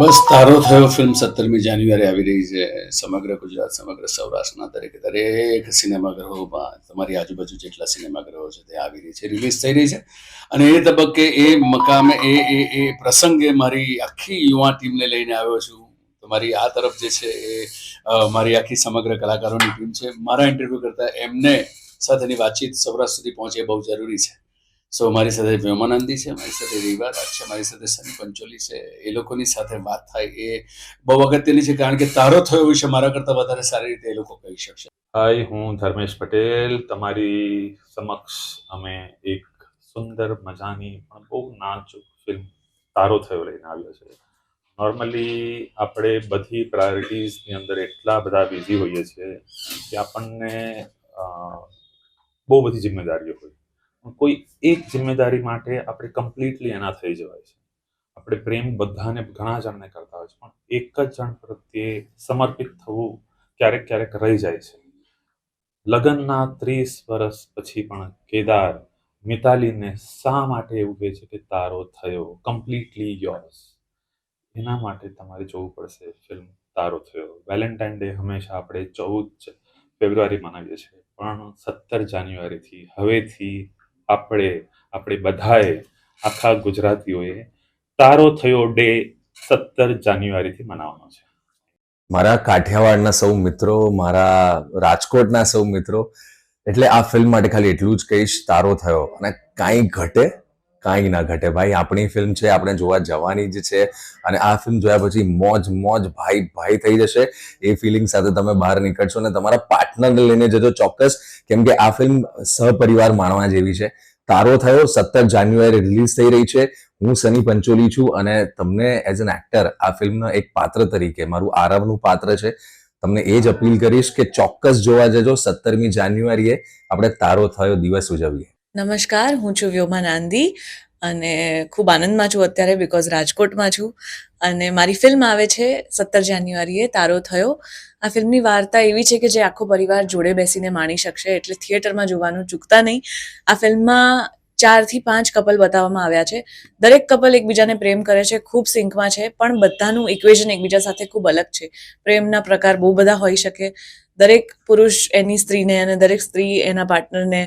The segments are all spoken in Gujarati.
બસ તારો થયો ફિલ્મ સત્તરમી જાન્યુઆરી આવી રહી છે. સમગ્ર ગુજરાત, સમગ્ર સૌરાષ્ટ્રના દરેક દરેક સિનેમાગૃહોમાં તમારી આજુબાજુ જેટલા સિનેમાગૃહો છે તે આવી રહી છે રિલીઝ થઈ રહી છે. અને એ તબક્કે એ મકામે, એ એ એ પ્રસંગે મારી આખી યુવા ટીમને લઈને આવ્યો છું. તમારી આ તરફ જે છે એ મારી આખી સમગ્ર કલાકારોની ટીમ છે. મારા ઇન્ટરવ્યૂ કરતાં એમને સાથેની વાતચીત સૌરાષ્ટ્ર સુધી પહોંચે બહુ જરૂરી છે. સો મારી સાથે વ્યોમાનંદી છે, મારી સાથે રીવા રાજ છે, મારી સાથે સની પંચોલી છે. એ લોકોની સાથે વાત થાય એ બહુ અગત્યની છે કારણ કે તારો થયો વિશે મારા કરતાં વધારે સારી રીતે એ લોકો કહી શકશે. હાય હું ધર્મેશ પટેલ. તમારી સમક્ષ અમે એક સુંદર મજાની પણ બહુ નાચુક ફિલ્મ તારો થયો લઈને આવ્યો છે. નોર્મલી આપણે બધી પ્રાયોરિટીઝની અંદર એટલા બધા બિઝી હોઈએ છીએ કે આપણને બહુ બધી જિમ્મેદારીઓ હોય. કોઈ એક જિમ્મેદારી માટે આપણે કમ્પ્લીટલી એના થઈ જવાય છે. આપણે પ્રેમ બધાને ઘણા જણને કરતા હોય છે, પણ એક જ જણ પ્રત્યે સમર્પિત થવું ક્યારેક ક્યારેક રહી જાય છે. લગ્નના ત્રીસ વર્ષ પછી પણ કેદાર મિતાલીને શા માટે એવું કહે છે કે તારો થયો કમ્પ્લીટલી યોર્સ એના માટે તમારે જોવું પડશે ફિલ્મ તારો થયો. વેલેન્ટાઇન ડે હંમેશા આપણે ચૌદ ફેબ્રુઆરી મનાવીએ છીએ, પણ સત્તર જાન્યુઆરીથી હવેથી આપણે આપણે બધાએ, આખા ગુજરાતીઓએ તારો થયો ડે સત્તર જાન્યુઆરીથી મનાવવાનો છે. મારા કાઠિયાવાડના સૌ મિત્રો, મારા રાજકોટના સૌ મિત્રો, એટલે આ ફિલ્મ માટે ખાલી એટલું જ કહીશ, તારો થયો. અને કાંઈ ઘટે કાંઈ ના ઘટે. ભાઈ, આપણી ફિલ્મ છે, આપણે જોવા જવાની જ છે અને આ ફિલ્મ જોયા પછી મોજ મોજ ભાઈ ભાઈ થઈ જશે. એ ફિલિંગ સાથે તમે બહાર નીકળશો અને તમારા પાર્ટનરને લઈને જજો ચોક્કસ. કેમ કે આ ફિલ્મ સહપરિવાર માણવા જેવી છે. તારો થયો, સત્તર જાન્યુઆરી રિલીઝ થઈ રહી છે. હું સની પંચોલી છું અને તમને એઝ એન એક્ટર આ ફિલ્મના એક પાત્ર તરીકે, મારું આરવનું પાત્ર છે. તમને એ જ અપીલ કરીશ કે ચોક્કસ જોવા જજો સત્તરમી જાન્યુઆરીએ. આપણે તારો થયો દિવસ ઉજવીએ. નમસ્કાર, હું છું વ્યોમા નાંદી અને ખૂબ આનંદમાં છું અત્યારે બિકોઝ રાજકોટમાં છું અને મારી ફિલ્મ આવે છે સત્તર જાન્યુઆરીએ, તારો થયો. આ ફિલ્મની વાર્તા એવી છે કે જે આખો પરિવાર જોડે બેસીને માણી શકશે, એટલે થિયેટરમાં જોવાનું ચૂકતા નહીં. આ ફિલ્મમાં ચારથી પાંચ કપલ બતાવવામાં આવ્યા છે. દરેક કપલ એકબીજાને પ્રેમ કરે છે, ખૂબ સિંકમાં છે, પણ બધાનું ઇક્વેશન એકબીજા સાથે ખૂબ અલગ છે. પ્રેમના પ્રકાર બહુ બધા હોઈ શકે. દરેક પુરુષ એની સ્ત્રીને અને દરેક સ્ત્રી એના પાર્ટનરને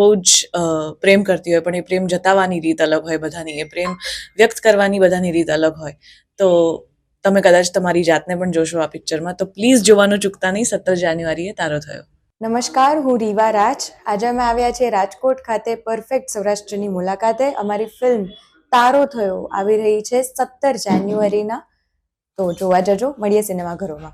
બહુ જ પ્રેમ કરતી હોય, પણ એ પ્રેમ જતાવવાની રીત અલગ હોય બધાની. એ પ્રેમ વ્યક્ત કરવાની બધાની રીત અલગ હોય. તો તમે કદાચ તમારી જાતને પણ જોશો આ પિક્ચરમાં તો પ્લીઝ જોવાનું ચૂકતા નહીં. સત્તર જાન્યુઆરીએ તારો થયો. નમસ્કાર, હું રીવા રાજ. આજે અમે આવ્યા છીએ રાજકોટ ખાતે પરફેક્ટ સૌરાષ્ટ્રની મુલાકાતે. અમારી ફિલ્મ તારો થયો આવી રહી છે સત્તર જાન્યુઆરીના. તો જોવા જજો, મળીએ સિનેમાઘરોમાં.